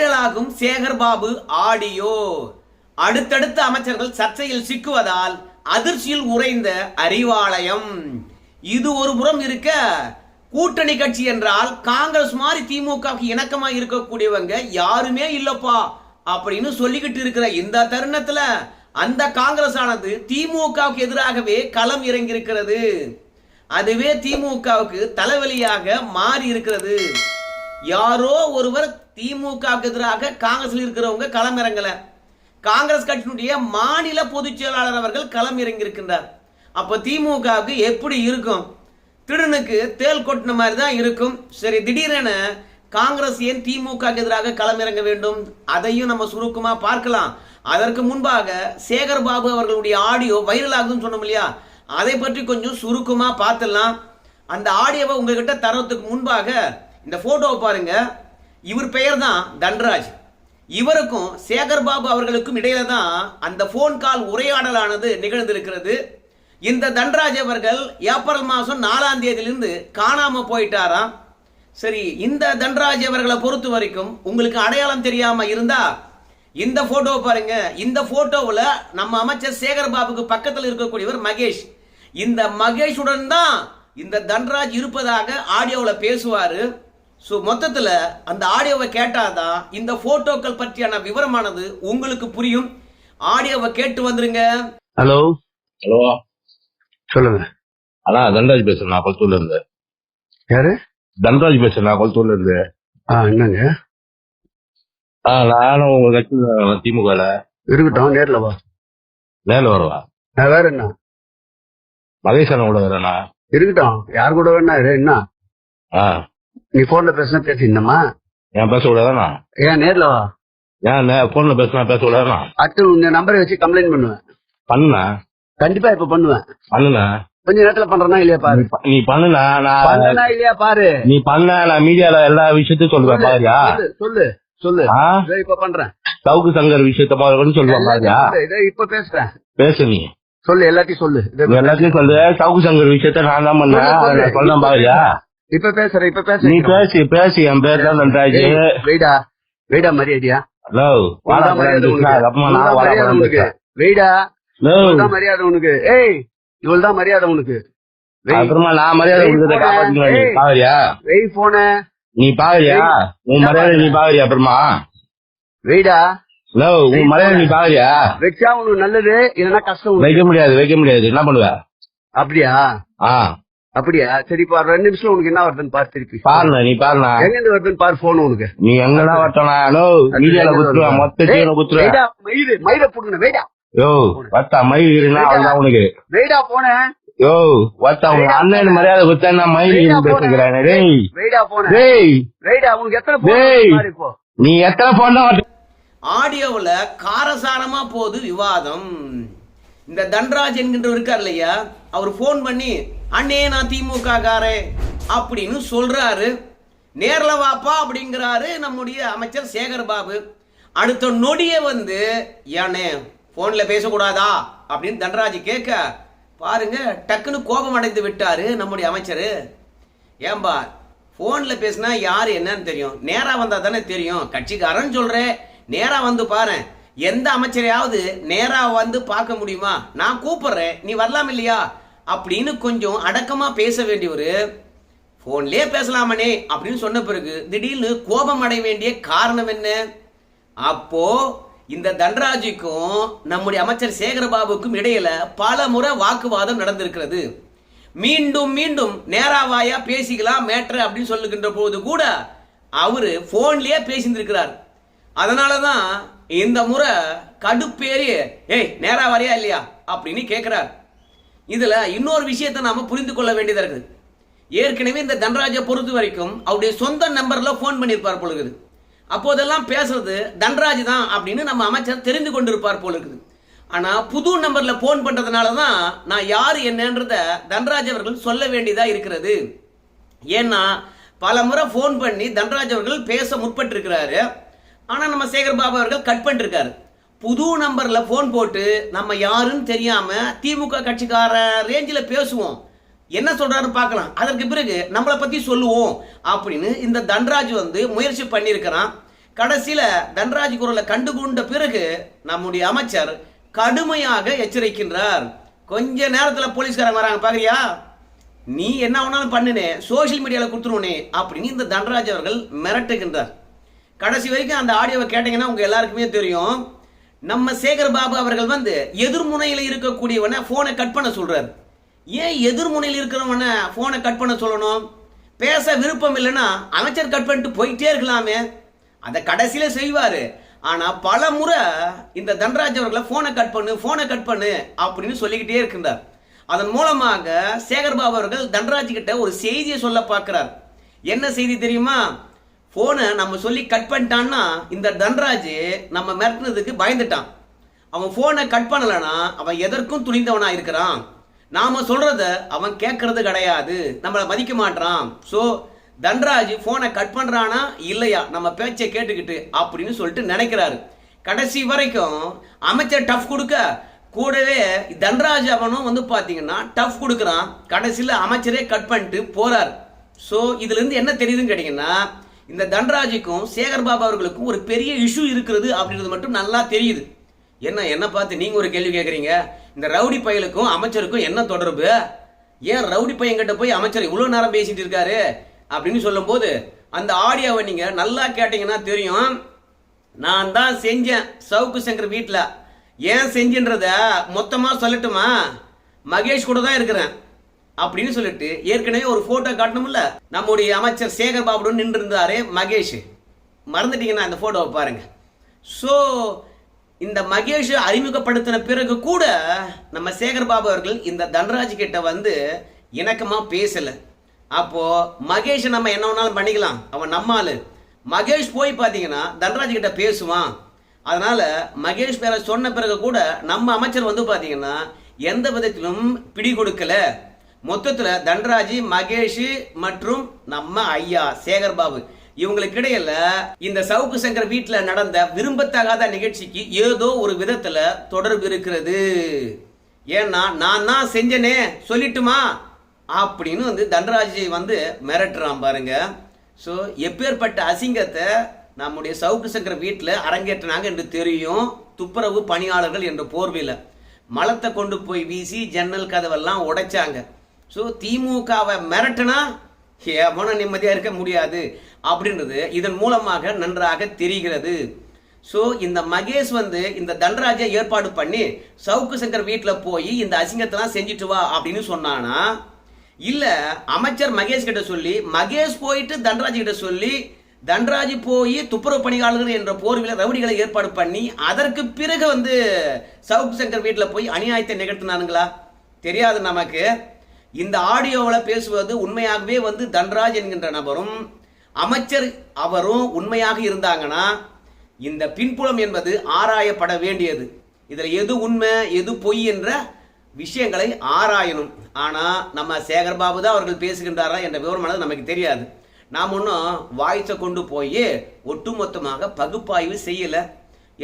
வைரலாகும் Sekarbabu audio. அடுத்தடுத்த அமைச்சர்கள் சர்ச்சையில் சிக்குவதால் அதிர்ச்சியில் உறைந்த அறிவாலயம். இது ஒரு புறம் இருக்க கூட்டணி கட்சி என்றால் காங்கிரஸ் மாதிரி திமுகவுக்கு இணக்கமா இருக்கக்கூடியவங்க யாருமே இல்லப்பா அப்படின்னு சொல்லிக்கிட்டு இருக்கிற இந்த தருணத்துல அந்த காங்கிரஸ் ஆனது திமுகவுக்கு எதிராகவே களம் இறங்கி இருக்கிறது அதுவே திமுகவுக்கு தலைவலியாக மாறி இருக்கிறது. யாரோ ஒருவர் திமுகவுக்கு எதிராக காங்கிரஸில் இருக்கிறவங்க களம் இறங்கல. காங்கிரஸ் கட்சியினுடைய மாநில பொதுச் செயலாளர் அவர்கள் களம் இறங்கி இருக்கின்றார் அப்ப திமுகவுக்கு எப்படி இருக்கும்? திடனுக்கு தேல் கொட்டின மாதிரி தான் இருக்கும். சரி திடீரென காங்கிரஸ் ஏன் திமுக எதிராக களமிறங்க வேண்டும்? அதையும் நம்ம சுருக்கமா பார்க்கலாம். அதற்கு முன்பாக சேகர் பாபு அவர்களுடைய ஆடியோ வைரல் ஆகுதுன்னு சொன்னோம் இல்லையா? அதை பற்றி கொஞ்சம் சுருக்கமா பார்த்துடலாம். அந்த ஆடியோவை உங்ககிட்ட தரத்துக்கு முன்பாக இந்த போட்டோவை பாருங்க. இவர் பெயர் தான் தன்ராஜ். இவருக்கும் சேகர் பாபு அவர்களுக்கும் இடையில தான் அந்த ஃபோன் கால் உரையாடலானது நிகழ்ந்திருக்கிறது. இந்த தன்ராஜ் அவர்கள் ஏப்ரல் மாதம் நாலாம் தேதியிலிருந்து காணாம போயிட்டாராம். சரி இந்த தன்ராஜ் அவர்களை பொறுத்த வரைக்கும் உங்களுக்கு அடையாளம் தெரியாம இருந்தா இந்த போட்டோ பாருங்க. இந்த போட்டோவில் நம்ம அமைச்சர் சேகர் பாபுக்கு பக்கத்தில் இருக்கக்கூடியவர் மகேஷ். இந்த மகேஷுடன் தான் இந்த தன்ராஜ் இருப்பதாக ஆடியோவில் பேசுவாரு. ஸோ மொத்தத்தில் அந்த ஆடியோவை கேட்டாதான் இந்த போட்டோக்கள் பற்றியான விவரமானது உங்களுக்கு புரியும். ஆடியோவை கேட்டு வந்துருங்க. ஹலோ ஹலோ சொல்லுங்க. அண்ணா தன்ராஜ் பேசுறேன் நான் கொளத்தூர்ல இருந்து. யாரு? தன்ராஜ் பேசுறேன் நான் கொளத்தூர்ல இருந்து. ஆ என்னங்க? ஆ நானும் உங்க கட்சியில திமுகல இருக்கட்டும் நேர்ல வா. நேரில் வரவா. நான் வேற என்ன? மகேஷ் அண்ணன் கூட வரேண்ணா இருக்கட்டும் யார் கூட வேணா என்ன? ஆ. நீ போன்ல பேசினா பேசிருந்தமா ஏன் பேச கூடாதாண்ணா ஏன் நேர்ல வா. ஏன் போன்ல பேசினா பேச கூடாதாண்ணா அடுத்து உங்க நம்பரை வச்சு கம்ப்ளைண்ட் பண்ணுவேன். பண்ணுண்ணா? கண்டிப்பா இப்ப பண்ணுவேன். பண்ணுண்ணா? கொஞ்ச நேரத்துல பண்றேனா இல்லையா பாரு. நீ ப- நீ பண்ணுண்ணா நான் பண்ணனா இல்லையா பாரு. நீ பண்ண நான் மீடியால எல்லா விஷயத்தையும் சொல்லுவேன் பாரியா. சொல்லு, சொல்லு இப்ப பண்றேன். சவுக்கு சங்கர் விஷயத்த மாதிரி சொல்லுவேன் பாரியா. இப்ப பேசுறேன். பேசு நீ. சொல்லு எல்லாத்தையும் சொல்லு. எல்லாத்தையும் சொல்லு சவுக்கு சங்கர் விஷயத்த நான் தான் பண்ணேன் சொன்னேன் பாரியா. இப்ப பேசுறேன் இப்ப நீ பேசுறேன் பேசி பேசி என் பேர் தான் நன்றாஜ் வெயிடா வெயிடா மரியாதையா? ஹலோ வாடா மரியாதை உனக்கு. உனக்கு. வெயிடா இவ்வளவுதான் மரியாதை உனக்கு. ஏய் இவ்வளவுதான் மரியாதை உனக்கு. அப்புறமா நான் மரியாதை நீ ஏய். பாக்குறியா வெய் போன. நீ ஏய். உன் மரியாதை நீ பாக்குறியா அப்புறமா? வெயிடா. ஹலோ உன் மரியாதை நீ பாக்குறியா வச்சா உனக்கு நல்லது இல்லைன்னா கஷ்டம் உனக்கு. வைக்க முடியாது வைக்க முடியாது. என்ன பண்ணுவ? அப்படியா? ஆ. அப்படியா? சரி இப்ப ரெண்டு நிமிஷம் உனக்கு என்ன வருதுன்னு பாரு திருப்பி. பாருண்ணா நீ பாருண்ணா. எங்க இருந்து வருதுன்னு பாரு போன் உனக்கு. நீ எங்கடா வரட்டா ஹலோ மீடியால குத்துருவேன் மொத்த குத்துருவேன் வெயிடா மயிறு மயிரை புடுங்க வெயிடா. யோ வத்தா மயில் இருந்தா அவள்தான் உனக்கு. வெயிடா போன. யோ வத்தா உங்க அண்ணன் மரியாதை குத்தா மயில் வெயிடா இருந்து போன. பேசுகிறேன் டேய். வெயிடா போன. டேய். வெயிடா உனக்கு எத்தனை டேய். போன் பாரு நீ எத்தனை போன் தான் ஆடியோவில் காரசாரமா போகுது விவாதம். இந்த தன்ராஜ் என்கின்றவர் இருக்கார் இல்லையா? அவர் ஃபோன் பண்ணி அண்ணே நான் திமுக காரே அப்படின்னு சொல்றாரு. நேரில் வாப்பா அப்படிங்கிறாரு நம்முடைய அமைச்சர் சேகர் பாபு அடுத்த நொடியே வந்து ஏனே ஃபோனில் பேசக்கூடாதா? அப்படின்னு தன்ராஜ் கேட்க பாருங்க டக்குன்னு கோபம் அடைந்து விட்டாரு நம்முடைய அமைச்சர். ஏம்பா ஃபோனில் பேசினா யார் என்னன்னு தெரியும். நேராக வந்தால் தானே தெரியும். கட்சிக்காரன்னு சொல்கிறேன் நேராக வந்து பாரு எந்த அமைச்சரையாவது நேராக வந்து பார்க்க முடியுமா? நான் கூப்பிடுறேன். நீ வரலாம் இல்லையா? அப்படின்னு கொஞ்சம் அடக்கமாக பேச வேண்டியவர் ஃபோன்லேயே பேசலாமனே அப்படின்னு சொன்ன பிறகு திடீர்னு கோபம் அடைய வேண்டிய காரணம் என்ன? அப்போ இந்த தன்ராஜுக்கும் நம்முடைய அமைச்சர் சேகரபாபுக்கும் இடையில பல முறை வாக்குவாதம் நடந்திருக்கிறது. மீண்டும் மீண்டும் நேராவாயா பேசிக்கலாம் மேட்ரு அப்படின்னு சொல்லுகின்ற போது கூட அவரு போன்லயே பேசியிருந்திருக்கிறார். அதனால தான் இந்த முறை கடுப்பேறி ஏய் நேரா வரையா இல்லையா? அப்படின்னு கேட்கிறார் இதுல இன்னொரு விஷயத்தை நாம புரிந்து கொள்ள வேண்டியதா இருக்குது. ஏற்கனவே இந்த தன்ராஜை பொறுத்த வரைக்கும் அவருடைய சொந்த நம்பர்ல ஃபோன் பண்ணியிருப்பார் போல இருக்குது. அப்போதெல்லாம் பேசுறது தன்ராஜ் தான் அப்படின்னு நம்ம அமைச்சர் தெரிந்து கொண்டிருப்பார் போல இருக்குது. ஆனா புது நம்பர்ல ஃபோன் பண்றதுனால தான் நான் யார் என்னன்றத தன்ராஜ் அவர்கள் சொல்ல வேண்டியதா இருக்கிறது. ஏன்னா பல முறை ஃபோன் பண்ணி தன்ராஜ் அவர்கள் பேச முற்பட்டிருக்கிறாரு. ஆனால் நம்ம சேகர் பாபு அவர்கள் கட் பண்ணிருக்காரு. புது நம்பரில் ஃபோன் போட்டு நம்ம யாருன்னு தெரியாமல் திமுக கட்சிக்கார ரேஞ்சில் பேசுவோம். என்ன சொல்கிறாருன்னு பார்க்கலாம். அதற்கு பிறகு நம்மளை பற்றி சொல்லுவோம் அப்படின்னு இந்த தன்ராஜ் வந்து முயற்சி பண்ணியிருக்கிறான். கடைசியில் தன்ராஜ் குரலை கண்டுகொண்ட பிறகு நம்முடைய அமைச்சர் கடுமையாக எச்சரிக்கின்றார். கொஞ்ச நேரத்தில் போலீஸ்காரன் வராங்க பார்க்குறியா நீ என்ன வேணாலும் பண்ணுனே சோஷியல் மீடியாவில் கொடுத்துருவனே அப்படின்னு இந்த தன்ராஜ் அவர்கள் மிரட்டுகின்றார். கடைசி வரைக்கும் அந்த ஆடியோவை கேட்டீங்கன்னா உங்க எல்லாருக்குமே தெரியும். நம்ம சேகர் பாபு அவர்கள் வந்து எதிர்முனையில் இருக்கக்கூடியவனை போனை கட் பண்ண சொல்றாரு. ஏன் எதிர்முனையில் இருக்கிறவனை போனை கட் பண்ண சொல்லணும்? பேச விருப்பம் இல்லைன்னா அமைச்சர் கட் பண்ணிட்டு போயிட்டே இருக்கலாமே. அதை கடைசியில செய்வாரு. ஆனா பல முறை இந்த தன்ராஜ் அவர்களை போனை கட் பண்ணு போனை கட் பண்ணு அப்படின்னு சொல்லிக்கிட்டே இருக்கின்றார். அதன் மூலமாக சேகர் பாபு அவர்கள் தன்ராஜ் கிட்ட ஒரு செய்தியை சொல்ல பார்க்கிறார். என்ன செய்தி தெரியுமா? ஃபோனை நம்ம சொல்லி கட் பண்ணிட்டான்னா இந்த தன்ராஜ் நம்ம மிரட்டினதுக்கு பயந்துட்டான். அவன் ஃபோனை கட் பண்ணலைன்னா அவன் எதற்கும் துணிந்தவனாக இருக்கிறான். நாம சொல்கிறத அவன் கேட்கறது கிடையாது. நம்மளை மதிக்க மாட்டான் ஸோ தன்ராஜ் ஃபோனை கட் பண்ணுறானா இல்லையா. நம்ம பேச்சை கேட்டுக்கிட்டு அப்படின்னு சொல்லிட்டு நினைக்கிறாரு. கடைசி வரைக்கும் அமைச்சர் டஃப் கொடுக்க கூடவே தன்ராஜ் அவனும் வந்து பார்த்தீங்கன்னா டஃப் கொடுக்குறான். கடைசியில் அமைச்சரே கட் பண்ணிட்டு போகிறார் ஸோ இதுலேருந்து என்ன தெரியுதுன்னு கேட்டிங்கன்னா இந்த தன்ராஜுக்கும் சேகர் பாபா அவர்களுக்கும் ஒரு பெரிய இஷ்யூ இருக்கிறது அப்படின்றது மட்டும் நல்லா தெரியுது. என்ன என்ன பார்த்து நீங்க ஒரு கேள்வி கேட்குறீங்க இந்த ரவுடி பயலுக்கும் அமைச்சருக்கும் என்ன தொடர்பு? ஏன் ரவுடி பையன்கிட்ட போய் அமைச்சர் இவ்வளோ நேரம் பேசிட்டு இருக்காரு? அப்படின்னு சொல்லும்போது அந்த ஆடியோவை நீங்க நல்லா கேட்டீங்கன்னா தெரியும். நான் தான் செஞ்சேன் சவுக்கு சங்கர் வீட்டில் ஏன் செஞ்சுன்றத மொத்தமாக சொல்லட்டுமா? மகேஷ் கூட தான் இருக்கிறேன். அப்படின்னு சொல்லிட்டு ஏற்கனவே ஒரு போட்டோ காட்டணும்ல? நம்முடைய அமைச்சர் சேகர் பாபுடன் நின்று இருந்தாரே மகேஷ். மறந்துட்டீங்கன்னா அந்த போட்டோவை பாருங்க. ஸோ இந்த மகேஷ் அறிமுகப்படுத்தின பிறகு கூட நம்ம சேகர் பாபு அவர்கள் இந்த தன்ராஜ் கிட்ட வந்து இணக்கமா பேசல. அப்போ மகேஷ் நம்ம என்ன வேணாலும் பண்ணிக்கலாம். அவன் நம்மால் மகேஷ் போய் பார்த்தீங்கன்னா தன்ராஜ் கிட்ட பேசுவான். அதனால மகேஷ் பேரை சொன்ன பிறகு கூட நம்ம அமைச்சர் வந்து பார்த்தீங்கன்னா எந்த விதத்திலும் பிடி கொடுக்கல. மொத்தத்தில் தன்ராஜ் மகேஷ் மற்றும் நம்ம ஐயா சேகர் பாபு இவங்களுக்கு இடையில இந்த சவுக்கு சங்கர் வீட்டில் நடந்த விரும்பத்தகாத நிகழ்ச்சிக்கு ஏதோ ஒரு விதத்துல தொடர்பு இருக்கிறது. ஏன்னா நான் தான் செஞ்சனே சொல்லிட்டுமா? அப்படின்னு வந்து தன்ராஜ் வந்து மிரட்டுறான் பாருங்க. ஸோ எப்பேற்பட்ட அசிங்கத்தை நம்முடைய சவுக்கு சங்கர் வீட்டில் அரங்கேற்றினாங்க என்று தெரியும். துப்புரவு பணியாளர்கள் என்ற போர்வையில். மலத்தை கொண்டு போய் வீசி ஜன்னல் கதவெல்லாம் உடைச்சாங்க. ஸோ திமுகவை மிரட்டுனா எவனும் நிம்மதியாக இருக்க முடியாது. அப்படின்றது இதன் மூலமாக நன்றாக தெரிகிறது. ஸோ இந்த மகேஷ் வந்து இந்த தண்டராஜை ஏற்பாடு பண்ணி சவுக்கு சங்கர் வீட்டில் போய் இந்த அசிங்கத்தெல்லாம் செஞ்சுட்டு வா அப்படின்னு சொன்னானா இல்லை அமைச்சர் மகேஷ் கிட்ட சொல்லி மகேஷ் போயிட்டு தண்டராஜ் கிட்ட சொல்லி தண்டராஜ் போய் துப்புரவு பணியாளர்கள் என்ற போர்வில ரவுடிகளை ஏற்பாடு பண்ணி அதற்கு பிறகு வந்து சவுக்கு சங்கர் வீட்டில் போய் அநியாயத்தை நிகழ்த்தினானுங்களா? தெரியாது நமக்கு. இந்த ஆடியோவில் பேசுவது உண்மையாகவே வந்து தன்ராஜ் என்கின்ற நபரும் அமைச்சர் அவரும் உண்மையாக இருந்தாங்கன்னா இந்த பின்புலம் என்பது ஆராயப்பட வேண்டியது. இதில் எது உண்மை எது பொய் என்ற விஷயங்களை ஆராயணும். ஆனால் நம்ம சேகர் பாபு தான் அவர்கள் பேசுகின்றாரா என்ற விவரமானது நமக்கு தெரியாது. நாம் ஒன்றும் வாய்ஸை கொண்டு போய் ஒட்டுமொத்தமாக பகுப்பாய்வு செய்யலை.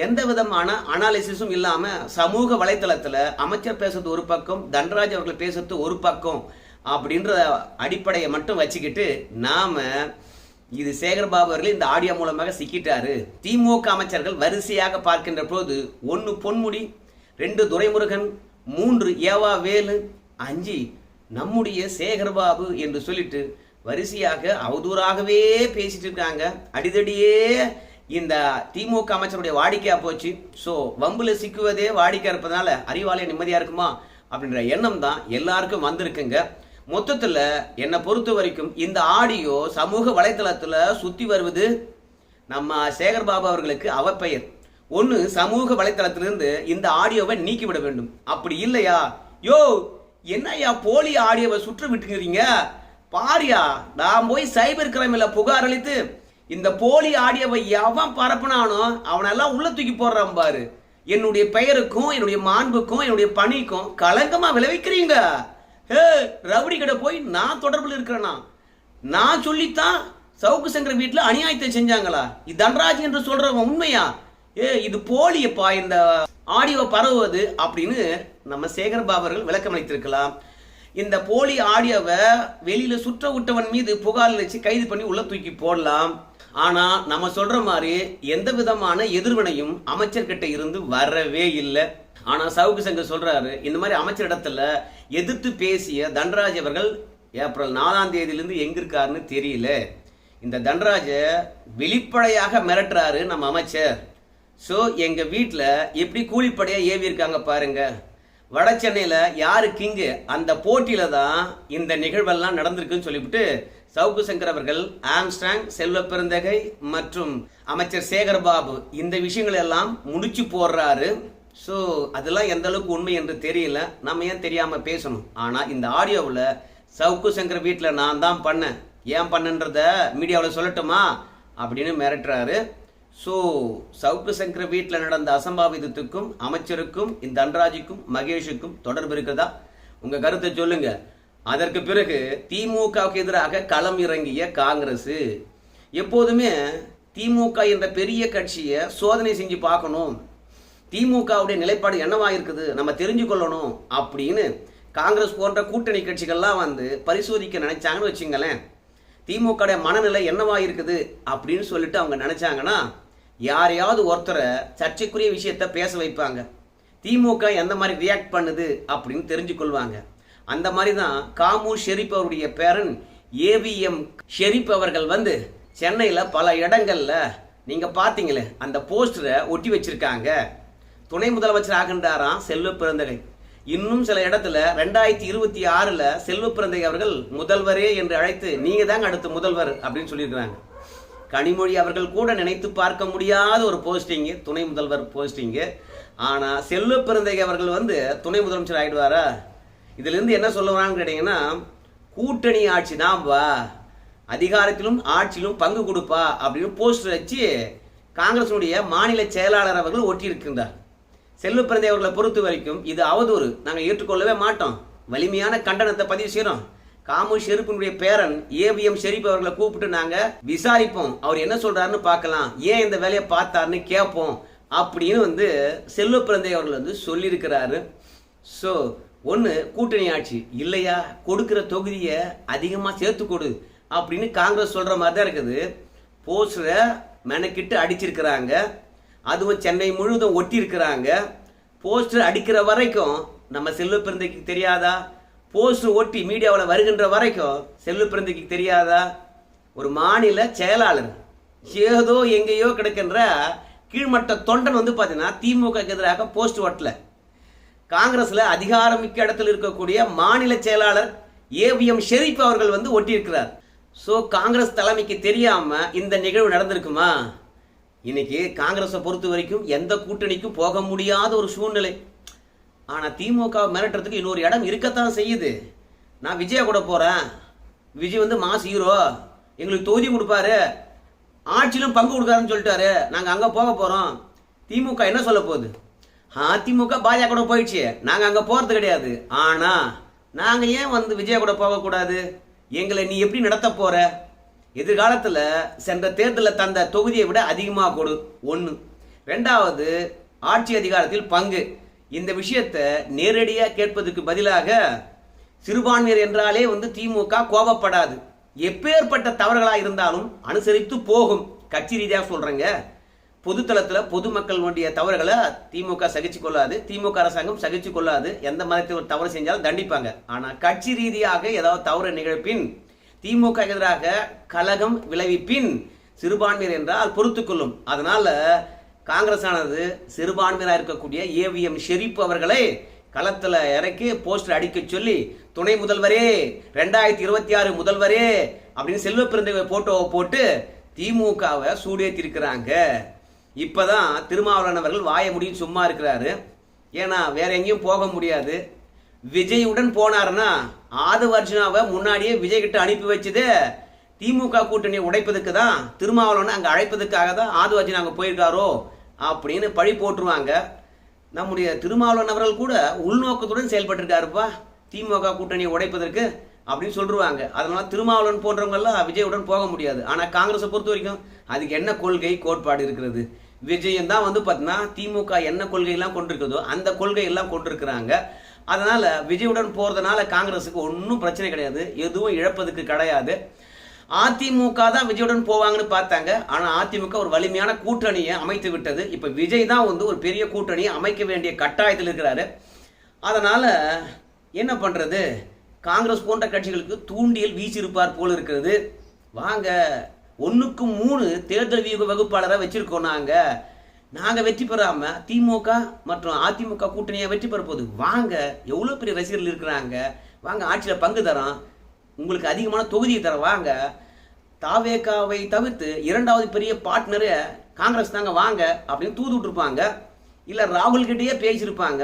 எந்த விதமான அனாலிசிஸும் இல்லாமல் சமூக வலைத்தளத்தில் அமைச்சர் பேசுறது ஒரு பக்கம் தன்ராஜ் அவர்கள் பேசுறது ஒரு பக்கம் அப்படின்ற அடிப்படையை மட்டும் வச்சுக்கிட்டு நாம இது சேகர்பாபு அவர்கள் இந்த ஆடியோ மூலமாக சிக்கிட்டாரு. திமுக அமைச்சர்கள் வரிசையாக பார்க்கின்ற போது ஒன்று பொன்முடி ரெண்டு துரைமுருகன் மூன்று ஏவா வேலு அஞ்சு நம்முடைய சேகர்பாபு என்று சொல்லிட்டு வரிசையாக அவதூறாகவே பேசிட்டு இருக்காங்க. அடிதடியே இந்த திமுக அமைச்சருடைய வாடிக்கையா போச்சு. ஸோ வம்புல சிக்குவதே வாடிக்கை இருப்பதனால அறிவாலயம் நிம்மதியா இருக்குமா? அப்படின்ற எண்ணம் தான் எல்லாருக்கும் வந்திருக்குங்க. மொத்தத்தில் என்னை பொறுத்த வரைக்கும் இந்த ஆடியோ சமூக வலைத்தளத்தில் சுற்றி வருவது நம்ம சேகர் பாபு அவர்களுக்கு அவப்பெயர். ஒன்று சமூக வலைத்தளத்திலிருந்து இந்த ஆடியோவை நீக்கிவிட வேண்டும். அப்படி இல்லையா? யோ என்னய்யா போலி ஆடியோவை சுற்று விட்டுக்கிறீங்க? பாரியா நான் போய் சைபர் கிரைமில் புகார் அளித்து இந்த போலி ஆடியோவை எவன் பரப்புனானோ அவனெல்லாம் உள்ள தூக்கி போடுறான் பாரு. என்னுடைய பெயருக்கும் என்னுடைய மாண்புக்கும் என்னுடைய பணிக்கும் களங்கமா விளைவிக்கிறீங்க. ஹே ரவுடி கடை போய் நான் தொடர்பில் இருக்கிறேனா? நான் சொல்லித்தான் சவுக்கு சங்கர் வீட்டில் அநியாயத்தை செஞ்சாங்களா? இது தன்ராஜ் என்று சொல்றவன் உண்மையா? ஏ இது போலியப்பா இந்த ஆடியோ பரவுவது அப்படின்னு நம்ம சேகர் பாபர்கள் விளக்கம் அளித்திருக்கலாம். இந்த போலி ஆடியோவை வெளியில சுற்ற விட்டவன் மீது புகார் வச்சு கைது பண்ணி உள்ள தூக்கி போடலாம். ஆனா நம்ம சொல்ற மாதிரி எந்த விதமான எதிர்வினையும் அமைச்சர்கிட்ட இருந்து வரவே இல்லை. ஆனா சவுக்கு சங்கர் சொல்றாரு இந்த மாதிரி அமைச்சர் இடத்துல எதிர்த்து பேசிய தண்டராஜ் அவர்கள் ஏப்ரல் நாலாம் தேதியிலிருந்து எங்க இருக்காருன்னு தெரியல. இந்த தண்டராஜ வெளிப்படையாக மிரட்டுறாரு நம்ம அமைச்சர். ஸோ எங்க வீட்டில் எப்படி கூலிப்படையா ஏவி இருக்காங்க பாருங்க. வட சென்னையில் யாரு கிங்கு? அந்த போட்டியில தான் இந்த நிகழ்வெல்லாம் நடந்திருக்குன்னு சொல்லிவிட்டு சவுக்கு சங்கர் அவர்கள் ஆம்ஸ்டாங் செல்வ பெருந்தகை மற்றும் அமைச்சர் சேகர் பாபு இந்த விஷயங்கள் எல்லாம் முடிச்சு போடுறாரு. ஸோ அதெல்லாம் எந்த அளவுக்கு உண்மை என்று தெரியல. நம்ம ஏன் தெரியாம பேசணும்? ஆனால் இந்த ஆடியோவில் சவுக்கு சங்கர் வீட்டில் நான் தான் பண்ணேன். ஏன் பண்ணன்றத மீடியாவில் சொல்லட்டுமா? அப்படின்னு மிரட்டுறாரு. ஸோ சவுக்கு சங்கர் வீட்டில் நடந்த அசம்பாவிதத்துக்கும் அமைச்சருக்கும் இந்த தன்ராஜுக்கும் மகேஷுக்கும் தொடர்பு இருக்குதா? உங்கள் கருத்தை சொல்லுங்கள் அதற்கு பிறகு திமுகவுக்கு எதிராக களம் இறங்கிய காங்கிரஸ் எப்போதுமே திமுக என்ற பெரிய கட்சியை சோதனை செஞ்சு பார்க்கணும். திமுகவுடைய நிலைப்பாடு என்னவா இருக்குது? நம்ம தெரிஞ்சு கொள்ளணும் அப்படின்னு காங்கிரஸ் போன்ற கூட்டணி கட்சிகள்லாம் வந்து பரிசோதிக்க நினைச்சாங்கன்னு வச்சுங்களேன். திமுக மனநிலை என்னவா இருக்குது அப்படின்னு சொல்லிட்டு அவங்க நினைச்சாங்கன்னா யாரையாவது ஒருத்தரை சர்ச்சைக்குரிய விஷயத்த பேச வைப்பாங்க. திமுக எந்த மாதிரி ரியாக்ட் பண்ணுது அப்படின்னு தெரிஞ்சுக்கொள்வாங்க. அந்த மாதிரி தான் காமு ஷெரீப் அவருடைய பேரன் ஏவிஎம் ஷெரீப் அவர்கள் வந்து சென்னையில் பல இடங்களில் நீங்கள் பார்த்தீங்களே அந்த போஸ்டரை ஒட்டி வச்சுருக்காங்க. துணை முதலமைச்சர் ஆகின்றாராம் செல்வ பிறந்தகை இன்னும் சில இடத்துல ரெண்டாயிரத்தி இருபத்தி ஆறில் செல்வ பிறந்தகை அவர்கள் முதல்வரே என்று அழைத்து நீங்கள் தாங்க அடுத்த முதல்வர் அப்படின்னு சொல்லியிருக்கிறாங்க. கனிமொழி அவர்கள் கூட நினைத்து பார்க்க முடியாத ஒரு போஸ்டிங்கு துணை முதல்வர் போஸ்டிங்கு. ஆனால் செல்வ பிறந்தகை அவர்கள் வந்து துணை முதலமைச்சர் ஆகிடுவாரா இதுல இருந்து என்ன சொல்ல வரான்னு கேட்டீங்கன்னா கூட்டணி ஆட்சி தான் வா அதிகாரத்திலும் ஆட்சியிலும் பங்கு கொடுப்பா அப்படின்னு போஸ்டர் வச்சு காங்கிரஸுடைய மாநில செயலாளர் அவர்கள் ஒட்டியிருக்கின்றார். செல்வ அவர்களை பொறுத்த வரைக்கும் இது அவதூறு. நாங்கள் ஏற்றுக்கொள்ளவே மாட்டோம். வலிமையான கண்டனத்தை பதிவு செய்கிறோம் காமு ஷெரீப்பினுடைய பேரன் ஏவிஎம் ஷெரீப் அவர்களை கூப்பிட்டு நாங்கள் விசாரிப்போம். அவர் என்ன சொல்றாருன்னு பார்க்கலாம். ஏன் இந்த வேலையை பார்த்தாருன்னு கேட்போம் அப்படின்னு வந்து செல்வ பிறந்தை அவர்கள் வந்து சொல்லியிருக்கிறாரு. ஸோ ஒன்று கூட்டணி ஆட்சி இல்லையா? கொடுக்குற தொகுதியை அதிகமாக சேர்த்து கொடு அப்படின்னு காங்கிரஸ் சொல்கிற மாதிரி தான் இருக்குது. போஸ்டரை மெனக்கிட்டு அடிச்சிருக்கிறாங்க. அதுவும் சென்னை முழுவதும் ஒட்டியிருக்கிறாங்க. போஸ்டர் அடிக்கிற வரைக்கும் நம்ம செல்லு பிறந்தைக்கு தெரியாதா? போஸ்டர் ஒட்டி மீடியாவில் வருகின்ற வரைக்கும் செல்லு பிறந்தைக்கு தெரியாதா? ஒரு மாநில செயலாளர் ஏதோ எங்கேயோ கிடக்கின்ற கீழ்மட்ட தொண்டன் வந்து பார்த்தீங்கன்னா திமுக எதிராக போஸ்ட் ஒட்டல. காங்கிரஸ்ல அதிகாரமிக்க இடத்தில் இருக்கக்கூடிய மாநில செயலாளர் ஏவிஎம் ஷெரீப் அவர்கள் வந்து ஒட்டியிருக்கிறார். ஸோ காங்கிரஸ் தலைமைக்கு தெரியாம இந்த நிகழ்வு நடந்திருக்குமா? இன்னைக்கு காங்கிரஸை பொறுத்த வரைக்கும் எந்த கூட்டணிக்கும் போக முடியாத ஒரு சூழ்நிலை. ஆனால் திமுக மிரட்டுறதுக்கு இன்னொரு இடம் இருக்கத்தான் செய்யுது. நான் விஜயா கூட போகிறேன் விஜய் வந்து மாஸ் ஹீரோ. எங்களுக்கு தொகுதி கொடுப்பாரு. ஆட்சியிலும் பங்கு கொடுக்காருன்னு சொல்லிட்டாரு. நாங்கள் அங்கே போக போகிறோம் திமுக என்ன சொல்ல போகுது? அதிமுக பாஜக கூட போயிடுச்சு. நாங்க அங்க போறது கிடையாது. ஆனா நாங்க ஏன் வந்து விஜயா கூட போகக்கூடாது? எங்களை நீ எப்படி நடத்த போற? எதிர்காலத்துல சென்ற தேர்தலில் தந்த தொகுதியை விட அதிகமாக கொடு. ஒன்று ரெண்டாவது ஆட்சி அதிகாரத்தில் பங்கு. இந்த விஷயத்தை நேரடியாக கேட்பதற்கு பதிலாக சிறுபான்மையர் என்றாலே வந்து திமுக கோபப்படாது. எப்பேற்பட்ட தவறுகளாக இருந்தாலும் அனுசரித்து போகும். கட்சி ரீதியாக சொல்றேங்க. பொதுத்தளத்துல பொதுமக்களுடைய தவறுகளை திமுக சகிச்சு கொள்ளாது திமுக அரசாங்கம் சகிச்சு கொள்ளாது. எந்த மதத்தை ஒரு தவறு செஞ்சாலும் தண்டிப்பாங்க. ஆனால் கட்சி ரீதியாக ஏதாவது தவறு நிகழ்ப்பின் திமுக எதிராக கலகம் விளைவிப்பின் சிறுபான்மையர் என்றால் பொறுத்துக்கொள்ளும் அதனால காங்கிரஸ் ஆனது சிறுபான்மையராக இருக்கக்கூடிய ஏவிஎம் ஷெரீப் அவர்களை களத்தில் இறக்கி போஸ்டர் அடிக்க சொல்லி துணை முதல்வரே ரெண்டாயிரத்தி இருபத்தி ஆறு முதல்வரே அப்படின்னு செல்வ பிறந்த போட்டோவை போட்டு திமுகவை சூடேற்றிருக்கிறாங்க இப்போ தான் அவர்கள் வாய முடியும் சும்மா இருக்கிறாரு. ஏன்னா வேற எங்கேயும் போக முடியாது. விஜயுடன் போனாருன்னா ஆதவ அர்ஜுனாவை முன்னாடியே விஜய் கிட்ட அனுப்பி வச்சது திமுக கூட்டணியை உடைப்பதுக்கு தான் திருமாவளவனை அங்கே அழைப்பதுக்காக தான் ஆதவ அர்ஜுனா அங்கே போயிருக்காரோ அப்படின்னு பழி போட்டுருவாங்க. நம்முடைய திருமாவளவன் அவர்கள் கூட உள்நோக்கத்துடன் செயல்பட்டிருக்காருப்பா திமுக கூட்டணியை உடைப்பதற்கு அப்படின்னு சொல்லிருவாங்க. அதனால திருமாவளவன் போன்றவங்கெல்லாம் விஜயுடன் போக முடியாது. ஆனால் காங்கிரஸை பொறுத்த வரைக்கும் அதுக்கு என்ன கொள்கை கோட்பாடு இருக்கிறது? விஜயம் தான் வந்து பார்த்தீங்கன்னா திமுக என்ன கொள்கையெல்லாம் கொண்டிருக்குதோ அந்த கொள்கையெல்லாம் கொண்டிருக்கிறாங்க. அதனால் விஜயுடன் போகிறதுனால காங்கிரஸுக்கு ஒன்றும் பிரச்சனை கிடையாது. எதுவும் இழப்பதுக்கு கிடையாது. அதிமுக தான் விஜயுடன் போவாங்கன்னு பார்த்தாங்க. ஆனால் அதிமுக ஒரு வலிமையான கூட்டணியை அமைத்து விட்டது. இப்போ விஜய் தான் வந்து ஒரு பெரிய கூட்டணியை அமைக்க வேண்டிய கட்டாயத்தில் இருக்கிறாரு. அதனால் என்ன பண்ணுறது காங்கிரஸ் போன்ற கட்சிகளுக்கு தூண்டியல் வீச்சிருப்பார் போல் இருக்கிறது. வாங்க ஒன்றுக்கு மூணு தேர்தல் வியூக வகுப்பாளராக வச்சுருக்கோம் நாங்கள் நாங்கள் வெற்றி பெறாமல் திமுக மற்றும் அதிமுக கூட்டணியாக வெற்றி பெற போகுது வாங்க எவ்வளோ பெரிய ரசிகர்கள் இருக்கிறாங்க. வாங்க ஆட்சியில் பங்கு தரோம். உங்களுக்கு அதிகமான தொகுதியை தரோம். வாங்க. தாவேகாவை தவிர்த்து இரண்டாவது பெரிய பார்ட்னரு காங்கிரஸ் தாங்க. வாங்க அப்படின்னு தூது விட்டுருப்பாங்க. இல்லை ராகுல்கிட்டயே பேசியிருப்பாங்க.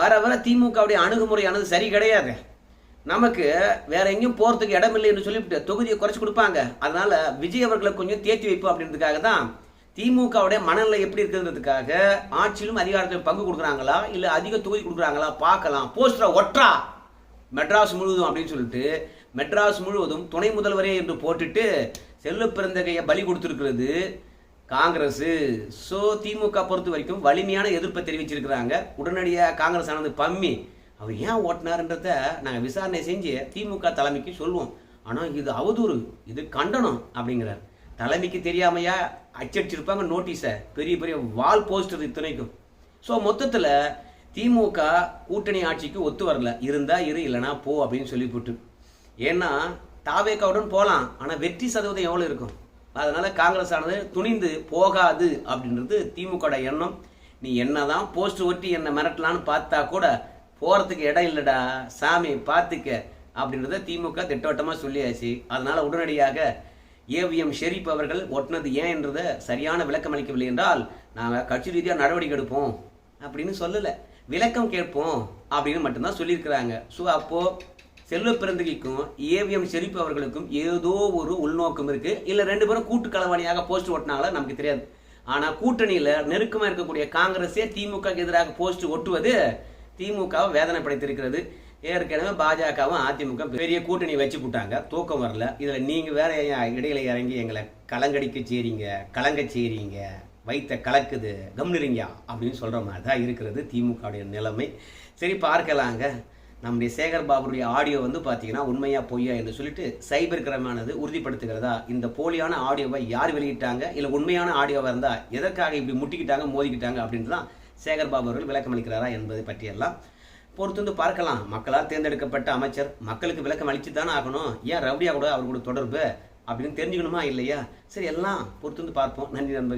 வர வர திமுகவுடைய அணுகுமுறையானது சரி கிடையாது. நமக்கு வேற எங்கேயும் போகிறதுக்கு இடம் இல்லை என்று சொல்லிவிட்டு தொகுதியை குறைச்சி கொடுப்பாங்க. அதனால விஜய் அவர்களை கொஞ்சம் தேத்தி வைப்போம் அப்படின்றதுக்காக தான் திமுகவுடைய மனநிலை எப்படி இருக்குன்றதுக்காக ஆட்சியிலும் அதிகாரத்தில் பங்கு கொடுக்குறாங்களா? இல்லை அதிக தொகுதி கொடுக்குறாங்களா? பார்க்கலாம். போஸ்டரை ஒற்றா! மெட்ராஸ் முழுவதும் அப்படின்னு சொல்லிட்டு மெட்ராஸ் முழுவதும் துணை முதல்வரே என்று போட்டுட்டு செல்ல பிறந்தகையை பலி கொடுத்துருக்கிறது காங்கிரஸ் ஸோ திமுக பொறுத்த வரைக்கும் வலிமையான எதிர்ப்பை தெரிவிச்சிருக்கிறாங்க. உடனடியாக காங்கிரஸ் ஆனது பம்மி. அவர் ஏன் ஓட்டினாருன்றத நாங்கள் விசாரணை செஞ்சு திமுக தலைமைக்கு சொல்லுவோம். ஆனால் இது அவதூறு. இது கண்டனம் அப்படிங்கிறார். தலைமைக்கு தெரியாமையா அச்சடிச்சிருப்பாங்க நோட்டீஸை பெரிய பெரிய வால் போஸ்டர் இத்தனைக்கும். ஸோ மொத்தத்தில் திமுக கூட்டணி ஆட்சிக்கு ஒத்து வரல. இருந்தால் இரு இல்லைனா போ அப்படின்னு சொல்லிவிட்டு. ஏன்னா தாவேக்காவுடன் போகலாம் ஆனால் வெற்றி சதவீதம் எவ்வளோ இருக்கும்? அதனால் காங்கிரஸ் ஆனது துணிந்து போகாது அப்படின்றது திமுக எண்ணம். நீ என்ன தான் போஸ்ட் ஒட்டி என்னை மிரட்டலான்னு பார்த்தா கூட போகிறதுக்கு இடம் இல்லைடா. சாமி பார்த்துக்க அப்படின்றத திமுக திட்டவட்டமாக சொல்லியாச்சு. அதனால் உடனடியாக ஏவிஎம் ஷெரீப் அவர்கள் ஒட்டினது ஏன் என்றதை சரியான விளக்கம் அளிக்கவில்லை என்றால் நாங்கள் கட்சி ரீதியாக நடவடிக்கை எடுப்போம் அப்படின்னு சொல்லலை. விளக்கம் கேட்போம் அப்படின்னு மட்டும்தான் சொல்லியிருக்கிறாங்க. ஸோ அப்போது செல்வ பிறந்தகைக்கும் ஏவிஎம் ஷெரீப் அவர்களுக்கும் ஏதோ ஒரு உள்நோக்கம் இருக்குது இல்லை ரெண்டு பேரும் கூட்டு களவாணியாக போஸ்ட் ஓட்டினாங்களா நமக்கு தெரியாது. ஆனால் கூட்டணியில் நெருக்கமாக இருக்கக்கூடிய காங்கிரஸே திமுக எதிராக போஸ்ட் ஒட்டுவது திமுகவை வேதனை படைத்திருக்கிறது ஏற்கனவே பாஜகவும் அதிமுக பெரிய கூட்டணி வச்சு போட்டாங்க தூக்கம் வரல. இதில் நீங்கள் வேற இடையில இறங்கி எங்களை கலங்கடிக்க செய்றீங்க? கலங்க செய்றீங்க? வைத்த கலக்குது. கம்னிரிங்க அப்படின்னு சொல்கிற மாதிரி தான் இருக்கிறது திமுகவுடைய நிலைமை. சரி பார்க்கலாங்க. நம்முடைய சேகர் பாபுடைய ஆடியோ வந்து பார்த்தீங்கன்னா உண்மையா பொய்யா என்று சொல்லிட்டு சைபர் கிரமானது உறுதிப்படுத்துகிறதா? இந்த போலியான ஆடியோவை யார் வெளியிட்டாங்க? இல்லை உண்மையான ஆடியோவாக இருந்தால் எதற்காக இப்படி முட்டிக்கிட்டாங்க மோதிக்கிட்டாங்க அப்படின்ட்டு தான் சேகர் பாபு அவர்கள் விளக்கம் அளிக்கிறாரா என்பதை பற்றியெல்லாம் பொறுத்து வந்து பார்க்கலாம். மக்களால் தேர்ந்தெடுக்கப்பட்ட அமைச்சர் மக்களுக்கு விளக்கம் அளித்து தானே ஆகணும். ஏன் ரவுடியா கூட அவர்களோட தொடர்பு அப்படின்னு தெரிஞ்சுக்கணுமா இல்லையா? சரி எல்லாம் பொறுத்து வந்து பார்ப்போம். நன்றி நண்பர்கள்.